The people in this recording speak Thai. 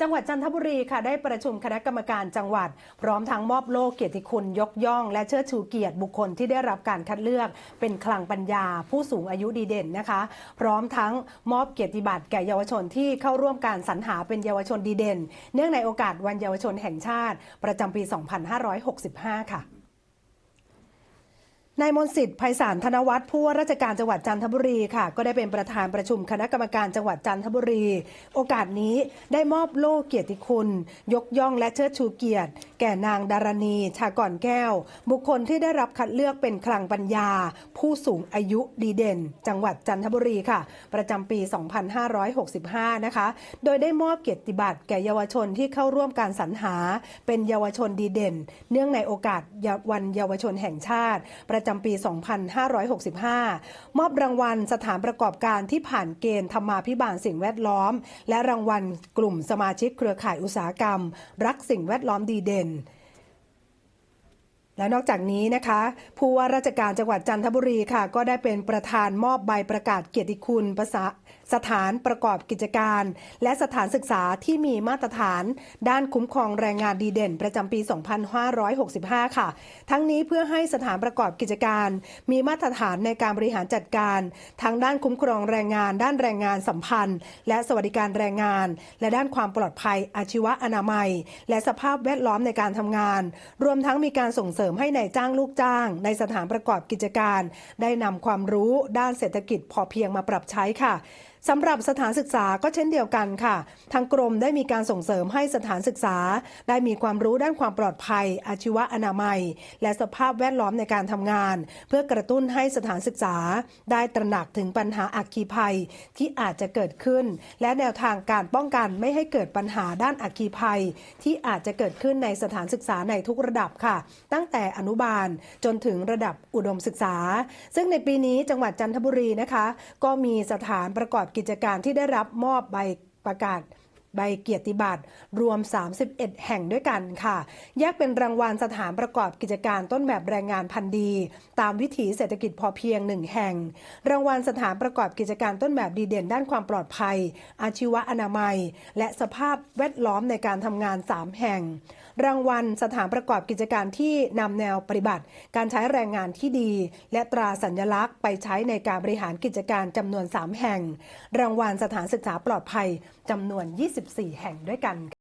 จังหวัดจันทบุรีค่ะได้ประชุมคณะกรรมการจังหวัด พร้อมทั้งมอบโล่เกียรติคุณยกย่อง และเชิดชูเกียรติบุคคลที่ได้รับการคัดเลือก เป็นคลังปัญญา ผู้สูงอายุดีเด่นนะคะ พร้อมทั้งมอบเกียรติบัตรแก่เยาวชนที่เข้าร่วมการสรรหาเป็นเยาวชนดีเด่น เนื่องในโอกาสวันเยาวชนแห่งชาติ ประจำปี 2565 ค่ะ นายมนสิทธิ์ไพศาลธนวัฒน์ผู้ว่าราชการจังหวัดจันทบุรีค่ะ ก็ได้เป็นประธานประชุมคณะกรรมการจังหวัดจันทบุรี โอกาสนี้ได้มอบโล่เกียรติคุณ ยกย่องและเชิดชูเกียรติ แก่นางดารณี ชากรแก้ว บุคคลที่ได้รับคัดเลือกเป็นคลังปัญญา ผู้สูงอายุดีเด่น จังหวัดจันทบุรีค่ะ ประจำปี 2565 นะคะ โดยได้มอบเกียรติบัตรแก่เยาวชนที่เข้าร่วมการสรรหา เป็นเยาวชนดีเด่น เนื่องในโอกาสวันเยาวชนแห่งชาติประจำปี 2565 มอบรางวัลสถานประกอบการที่ผ่านเกณฑ์ธรรมาภิบาลสิ่งแวดล้อม และรางวัลกลุ่มสมาชิกเครือข่ายอุตสาหกรรม รักสิ่งแวดล้อมดีเด่นและนอกจากนี้นะคะ ผู้ว่าราชการจังหวัดจันทบุรีค่ะ ก็ได้เป็นประธานมอบใบประกาศเกียรติคุณภาษา สถานประกอบกิจการ และสถานศึกษาที่มีมาตรฐาน ด้านคุ้มครองแรงงานดีเด่น ประจำปี 2565 ค่ะ ทั้งนี้เพื่อให้สถานประกอบกิจการ มีมาตรฐานในการบริหารจัดการ ทั้งด้านคุ้มครองแรงงาน ด้านแรงงานสัมพันธ์ และสวัสดิการแรงงาน และด้านความปลอดภัยอาชีวะอนามัย และสภาพแวดล้อมในการทำงาน รวมทั้งมีการส่งเสริมให้ในายจ้างลูกจ้าง ในสถานประกอบกิจการ ได้นำความรู้ด้านเศรษฐกิจพอเพียงมาปรับใช้ค่ะสำหรับสถานศึกษาก็เช่นเดียวกันค่ะ ทางกรมได้มีการส่งเสริมให้สถานศึกษา ได้มีความรู้ด้านความปลอดภัย อาชีวะอนามัย และสภาพแวดล้อมในการทำงาน เพื่อกระตุ้นให้สถานศึกษา ได้ตระหนักถึงปัญหาอัคคีภัยที่อาจจะเกิดขึ้น และแนวทางการป้องกันไม่ให้เกิดปัญหาด้านอัคคีภัย ที่อาจจะเกิดขึ้นในสถานศึกษาในทุกระดับค่ะ ตั้งแต่อนุบาลจนถึงระดับอุดมศึกษา ซึ่งในปีนี้จังหวัดจันทบุรีนะคะ ก็มีสถานประกอบกิจการที่ได้รับมอบใบประกาศ ใบเกียรติบัตรรวม 31 แห่งด้วยกันค่ะ แยกเป็นรางวัลสถานประกอบกิจการต้นแบบแรงงานพันธุ์ดี ตามวิถีเศรษฐกิจพอเพียงหนึ่งแห่ง รางวัลสถานประกอบกิจการต้นแบบดีเด่นด้านความปลอดภัย อาชีวะอนามัย และสภาพแวดล้อมในการทำงาน 3 แห่ง รางวัลสถานประกอบกิจการที่นำแนวปฏิบัติ การใช้แรงงานที่ดี และตราสัญลักษณ์ไปใช้ในการบริหารกิจการจำนวน 3 แห่ง รางวัลสถานศึกษาปลอดภัยจำนวน14 แห่งด้วยกัน